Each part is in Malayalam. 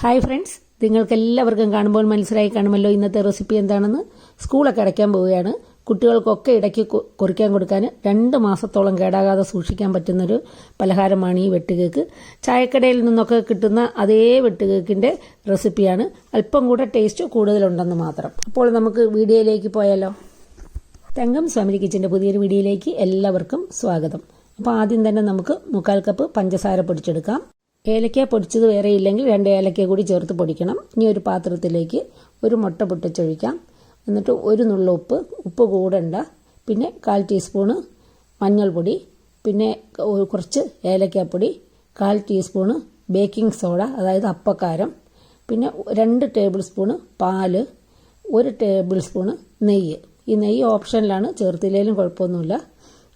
ഹായ് ഫ്രണ്ട്സ് നിങ്ങൾക്ക് എല്ലാവർക്കും കാണുമ്പോൾ മനസ്സിലായി കാണുമല്ലോ ഇന്നത്തെ റെസിപ്പി എന്താണെന്ന്. സ്കൂളൊക്കെ അടയ്ക്കാൻ പോവുകയാണ്. കുട്ടികൾക്കൊക്കെ ഇടയ്ക്ക് കുറിക്കാൻ കൊടുക്കാൻ രണ്ട് മാസത്തോളം കേടാകാതെ സൂക്ഷിക്കാൻ പറ്റുന്നൊരു പലഹാരമാണ് ഈ വെട്ടുകേക്ക്. ചായക്കടയിൽ നിന്നൊക്കെ കിട്ടുന്ന അതേ വെട്ടുകേക്കിന്റെ റെസിപ്പിയാണ്. അല്പം കൂടെ ടേസ്റ്റ് കൂടുതലുണ്ടെന്ന് മാത്രം. അപ്പോൾ നമുക്ക് വീഡിയോയിലേക്ക് പോയാലോ? തങ്കം ഫാമിലി കിച്ചന്റെ പുതിയൊരു വീഡിയോയിലേക്ക് എല്ലാവർക്കും സ്വാഗതം. അപ്പോൾ ആദ്യം തന്നെ നമുക്ക് മുക്കാൽ കപ്പ് പഞ്ചസാര പൊടിച്ചെടുക്കാം. ഏലക്ക പൊടിച്ചത് വേറെ ഇല്ലെങ്കിൽ രണ്ട് ഏലക്ക കൂടി ചേർത്ത് പൊടിക്കണം. ഇനി ഒരു പാത്രത്തിലേക്ക് ഒരു മുട്ട പൊട്ടിച്ചൊഴിക്കാം. എന്നിട്ട് ഒരു നുള്ള ഉപ്പ് ഉപ്പ് കൂടണ്ട. പിന്നെ കാൽ ടീസ്പൂണ് മഞ്ഞൾപ്പൊടി പിന്നെ കുറച്ച് ഏലക്കാപ്പൊടി കാൽ ടീസ്പൂണ് ബേക്കിംഗ് സോഡ അതായത് അപ്പക്കാരം പിന്നെ രണ്ട് ടേബിൾ സ്പൂണ് പാൽ ഒരു ടേബിൾ സ്പൂണ് നെയ്യ്. ഈ നെയ്യ് ഓപ്ഷനിലാണ് ചേർത്തില്ലെങ്കിലും കുഴപ്പമൊന്നുമില്ല.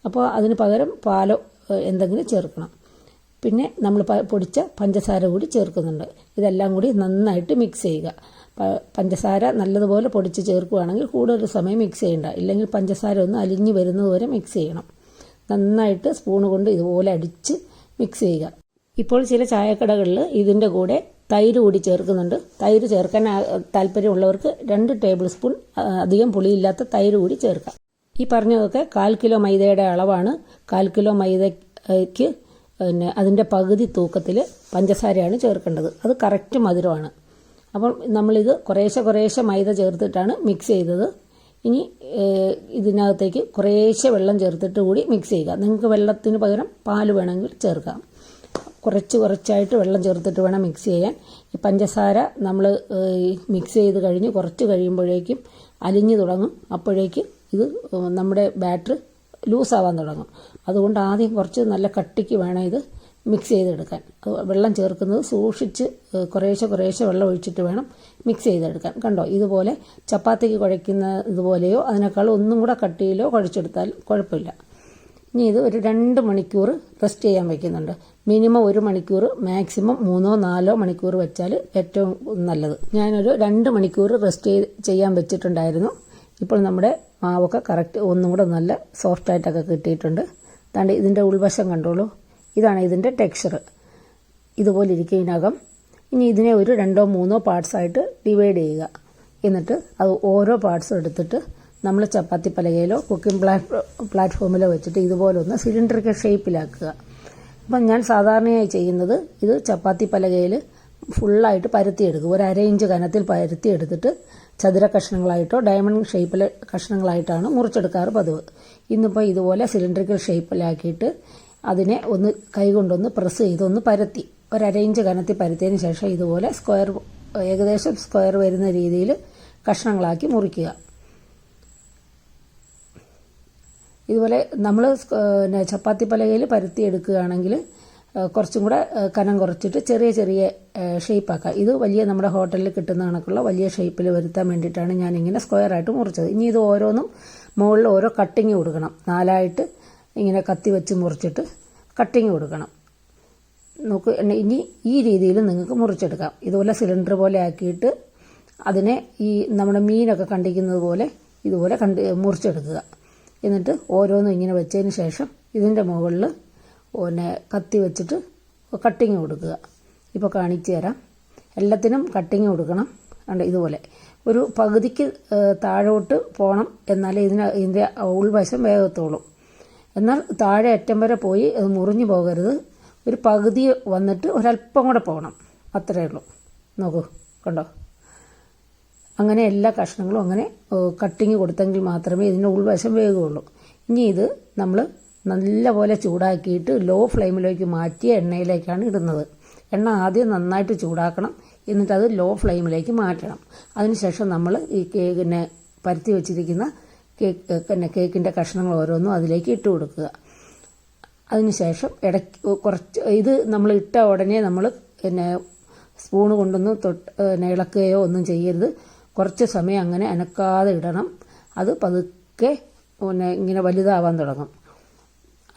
അപ്പോൾ അതിന് പകരം പാലോ എന്തെങ്കിലും ചേർക്കണം. പിന്നെ നമ്മൾ പൊടിച്ച പഞ്ചസാര കൂടി ചേർക്കുന്നുണ്ട്. ഇതെല്ലാം കൂടി നന്നായിട്ട് മിക്സ് ചെയ്യുക. പഞ്ചസാര നല്ലതുപോലെ പൊടിച്ച് ചേർക്കുകയാണെങ്കിൽ കൂടുതൽ സമയം മിക്സ് ചെയ്യണ്ട. ഇല്ലെങ്കിൽ പഞ്ചസാര ഒന്ന് അലിഞ്ഞു വരുന്നത് വരെ മിക്സ് ചെയ്യണം. നന്നായിട്ട് സ്പൂൺ കൊണ്ട് ഇതുപോലെ അടിച്ച് മിക്സ് ചെയ്യുക. ഇപ്പോൾ ചില ചായക്കടകളിൽ ഇതിന്റെ കൂടെ തൈര് കൂടി ചേർക്കുന്നുണ്ട്. തൈര് ചേർക്കാൻ താല്പര്യമുള്ളവർക്ക് രണ്ട് ടേബിൾ സ്പൂൺ അധികം പുളിയില്ലാത്ത തൈര് കൂടി ചേർക്കാം. ഈ പറഞ്ഞതൊക്കെ കാൽ കിലോ മൈദയുടെ അളവാണ്. കാൽ കിലോ മൈദയ്ക്ക് പിന്നെ അതിന്റെ പകുതി തൂക്കത്തിൽ പഞ്ചസാരയാണ് ചേർക്കേണ്ടത്. അത് കറക്റ്റ് മധുരമാണ്. അപ്പം നമ്മളിത് കുറേശ്ശെ കുറേശ്ശെ മൈദ ചേർത്തിട്ടാണ് മിക്സ് ചെയ്തത്. ഇനി ഇതിനകത്തേക്ക് കുറേശ്ശെ വെള്ളം ചേർത്തിട്ട് കൂടി മിക്സ് ചെയ്യുക. നിങ്ങൾക്ക് വെള്ളത്തിന് പകരം പാൽ വേണമെങ്കിൽ ചേർക്കാം. കുറച്ച് കുറച്ചായിട്ട് വെള്ളം ചേർത്തിട്ട് വേണം മിക്സ് ചെയ്യാൻ. ഈ പഞ്ചസാര നമ്മൾ മിക്സ് ചെയ്ത് കഴിഞ്ഞ് കുറച്ച് കഴിയുമ്പോഴേക്കും അലിഞ്ഞു തുടങ്ങും. അപ്പോഴേക്കും ഇത് നമ്മുടെ ബാറ്റർ ലൂസാവാൻ തുടങ്ങും. അതുകൊണ്ട് ആദ്യം കുറച്ച് നല്ല കട്ടിക്ക് വേണം ഇത് മിക്സ് ചെയ്തെടുക്കാൻ. വെള്ളം ചേർക്കുന്നത് സൂക്ഷിച്ച് കുറേശ്ശെ കുറേശ്ശെ വെള്ളം ഒഴിച്ചിട്ട് വേണം മിക്സ് ചെയ്തെടുക്കാൻ. കണ്ടോ? ഇതുപോലെ ചപ്പാത്തിക്ക് കുഴയ്ക്കുന്ന ഇതുപോലെയോ അതിനേക്കാൾ ഒന്നും കൂടെ കട്ടിയിലോ കുഴച്ചെടുത്താൽ കുഴപ്പമില്ല. ഇനി ഇത് ഒരു രണ്ട് മണിക്കൂർ റെസ്റ്റ് ചെയ്യാൻ വയ്ക്കുന്നുണ്ട് മിനിമം ഒരു മണിക്കൂർ മാക്സിമം മൂന്നോ നാലോ മണിക്കൂർ വെച്ചാൽ ഏറ്റവും നല്ലത്. ഞാനൊരു രണ്ട് മണിക്കൂർ റെസ്റ്റ് ചെയ്യാൻ വെച്ചിട്ടുണ്ടായിരുന്നു. ഇപ്പോൾ നമ്മുടെ മാവൊക്കെ കറക്റ്റ് ഒന്നും കൂടെ നല്ല സോഫ്റ്റായിട്ടൊക്കെ കിട്ടിയിട്ടുണ്ട്. താണ്ട് ഇതിന്റെ ഉൾവശം കണ്ടോളൂ. ഇതാണ് ഇതിന്റെ ടെക്സ്ചർ ഇതുപോലെ ഇരിക്കും ഇതിനകം. ഇനി ഇതിനെ ഒരു രണ്ടോ മൂന്നോ പാർട്സായിട്ട് ഡിവൈഡ് ചെയ്യുക. എന്നിട്ട് അത് ഓരോ പാർട്സും എടുത്തിട്ട് നമ്മൾ ചപ്പാത്തി പലകയിലോ കുക്കിംഗ് പ്ലാറ്റ് പ്ലാറ്റ്ഫോമിലോ വെച്ചിട്ട് ഇതുപോലെ ഒന്ന് സിലിണ്ടറിക്കൽ ഷേപ്പിലാക്കുക അപ്പം ഞാൻ സാധാരണയായി ചെയ്യുന്നത് ഇത് ചപ്പാത്തി പലകയിൽ ഫുള്ളായിട്ട് പരത്തിയെടുക്കും. ഒരു അര ഇഞ്ച് കനത്തിൽ പരത്തി എടുത്തിട്ട് ചതുര കഷ്ണങ്ങളായിട്ടോ ഡയമണ്ട് ഷേപ്പിലെ കഷ്ണങ്ങളായിട്ടാണ് മുറിച്ചെടുക്കാറ് പതിവ്. ഇന്നിപ്പോൾ ഇതുപോലെ സിലിണ്ടറിക്കൽ ഷേപ്പിലാക്കിയിട്ട് അതിനെ ഒന്ന് കൈകൊണ്ടൊന്ന് പ്രസ് ചെയ്ത് ഒന്ന് പരത്തി. ഒരു അര ഇഞ്ച് കനത്തിൽ പരത്തിയതിന് ശേഷം ഇതുപോലെ സ്ക്വയർ ഏകദേശം സ്ക്വയർ വരുന്ന രീതിയിൽ കഷ്ണങ്ങളാക്കി മുറിക്കുക. ഇതുപോലെ നമ്മൾ ചപ്പാത്തി പലകയിൽ പരത്തി എടുക്കുകയാണെങ്കിൽ കുറച്ചും കൂടെ കനം കുറച്ചിട്ട് ചെറിയ ചെറിയ ഷേപ്പാക്കുക ഇത് വലിയ നമ്മുടെ ഹോട്ടലിൽ കിട്ടുന്ന കണക്കുള്ള വലിയ ഷേപ്പിൽ വരുത്താൻ വേണ്ടിയിട്ടാണ് സ്ക്വയർ ആയിട്ട് മുറിച്ചത്. ഇനി ഇത് ഓരോന്നും മുകളിൽ ഓരോ കട്ടിങ് കൊടുക്കണം. നാലായിട്ട് ഇങ്ങനെ കത്തി വെച്ച് മുറിച്ചിട്ട് കട്ടിങ് കൊടുക്കണം. നോക്ക് ഇനി ഈ രീതിയിൽ നിങ്ങൾക്ക് മുറിച്ചെടുക്കാം. ഇതുപോലെ സിലിണ്ടർ പോലെ ആക്കിയിട്ട് അതിനെ ഈ നമ്മുടെ മീനൊക്കെ കണ്ടിക്കുന്നത് പോലെ ഇതുപോലെ കണ്ട് മുറിച്ചെടുക്കുക. എന്നിട്ട് ഓരോന്നും ഇങ്ങനെ വെച്ചതിന് ശേഷം ഇതിന്റെ മുകളിൽ പിന്നെ കത്തി വെച്ചിട്ട് കട്ടിങ് കൊടുക്കുക. ഇപ്പോൾ കാണിച്ചു തരാം. എല്ലാത്തിനും കട്ടിങ് കൊടുക്കണം. കണ്ട്? ഇതുപോലെ. ഒരു പകുതിക്ക് താഴോട്ട് പോകണം എന്നാലേ ഇതിന് ഇതിന്റെ ഉൾവശം വേഗത്തോളും എന്നാൽ താഴെ അറ്റം വരെ പോയി അത് മുറിഞ്ഞു പോകരുത്. ഒരു പകുതി വന്നിട്ട് ഒരല്പം കൂടെ പോകണം അത്രയേ ഉള്ളൂ. നോക്കൂ. കണ്ടോ? അങ്ങനെ എല്ലാ കഷ്ണങ്ങളും അങ്ങനെ കട്ടിങ് കൊടുത്തെങ്കിൽ മാത്രമേ ഇതിന്റെ ഉൾവശം വേഗമുള്ളൂ ഇനി ഇത് നമ്മൾ നല്ലപോലെ ചൂടാക്കിയിട്ട് ലോ ഫ്ലെയിമിലേക്ക് മാറ്റിയ എണ്ണയിലേക്കാണ് ഇടുന്നത്. എണ്ണ ആദ്യം നന്നായിട്ട് ചൂടാക്കണം. എന്നിട്ട് അത് ലോ ഫ്ലെയിമിലേക്ക് മാറ്റണം. അതിനുശേഷം നമ്മൾ ഈ കേക്കിനെ പരത്തി വെച്ചിരിക്കുന്ന കേക്ക് പിന്നെ കേക്കിന്റെ കഷ്ണങ്ങൾ ഓരോന്നും അതിലേക്ക് ഇട്ട് കൊടുക്കുക. അതിനുശേഷം ഇടയ്ക്ക് കുറച്ച് ഇത് നമ്മൾ ഇട്ട ഉടനെ നമ്മൾ പിന്നെ സ്പൂൺ കൊണ്ടൊന്നും തൊട്ട് പിന്നെ ഇളക്കുകയോ ഒന്നും ചെയ്യരുത്. കുറച്ച് സമയം അങ്ങനെ അനക്കാതെ ഇടണം. അത് പതുക്കെ പിന്നെ ഇങ്ങനെ വലുതാവാൻ തുടങ്ങും.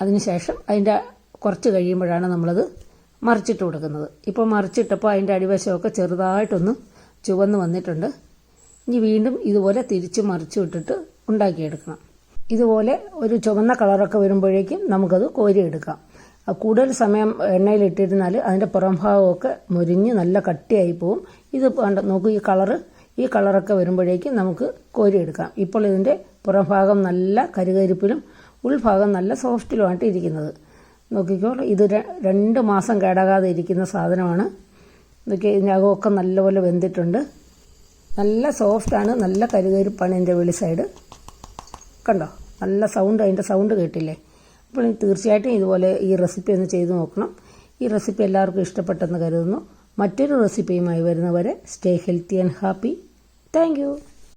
അതിനുശേഷം അതിന്റെ കുറച്ച് കഴിയുമ്പോഴാണ് നമ്മളത് മറിച്ചിട്ട് കൊടുക്കുന്നത്. ഇപ്പോൾ മറിച്ചിട്ടപ്പോൾ അതിന്റെ അടിവശമൊക്കെ ചെറുതായിട്ടൊന്ന് ചുവന്ന് വന്നിട്ടുണ്ട്. ഇനി വീണ്ടും ഇതുപോലെ തിരിച്ച് മറിച്ചു വിട്ടിട്ട് ഉണ്ടാക്കിയെടുക്കണം. ഇതുപോലെ ഒരു ചുവന്ന കളറൊക്കെ വരുമ്പോഴേക്കും നമുക്കത് കോരിയെടുക്കാം. കൂടുതൽ സമയം എണ്ണയിലിട്ടിരുന്നാൽ അതിന്റെ പുറം ഭാഗമൊക്കെ മുരിഞ്ഞ് നല്ല കട്ടിയായി പോവും. ഇത് നോക്കൂ ഈ കളറ് ഈ കളറൊക്കെ വരുമ്പോഴേക്കും നമുക്ക് കോരിയെടുക്കാം. ഇപ്പോൾ ഇതിന്റെ പുറം ഭാഗം നല്ല കരുകരിപ്പിലും ഉൾഭാഗം നല്ല സോഫ്റ്റിലുമായിട്ട് ഇരിക്കുന്നത്. നോക്കിക്കോ ഇത് രണ്ട് മാസം കേടാകാതെ ഇരിക്കുന്ന സാധനമാണ്. നോക്കി ഇതിനകമൊക്കെ നല്ലപോലെ വെന്തിട്ടുണ്ട്. നല്ല സോഫ്റ്റാണ് നല്ല കരുകരിപ്പാണ് ഇതിന്റെ വെളി സൈഡ്. കണ്ടോ? നല്ല സൗണ്ട് അതിന്റെ സൗണ്ട് കേട്ടില്ലേ? അപ്പോൾ ഇനി തീർച്ചയായിട്ടും ഇതുപോലെ ഈ റെസിപ്പി ഒന്ന് ചെയ്തു നോക്കണം. ഈ റെസിപ്പി എല്ലാവർക്കും ഇഷ്ടപ്പെട്ടെന്ന് കരുതുന്നു. മറ്റൊരു റെസിപ്പിയുമായി വരുന്നവരെ stay healthy and happy. Thank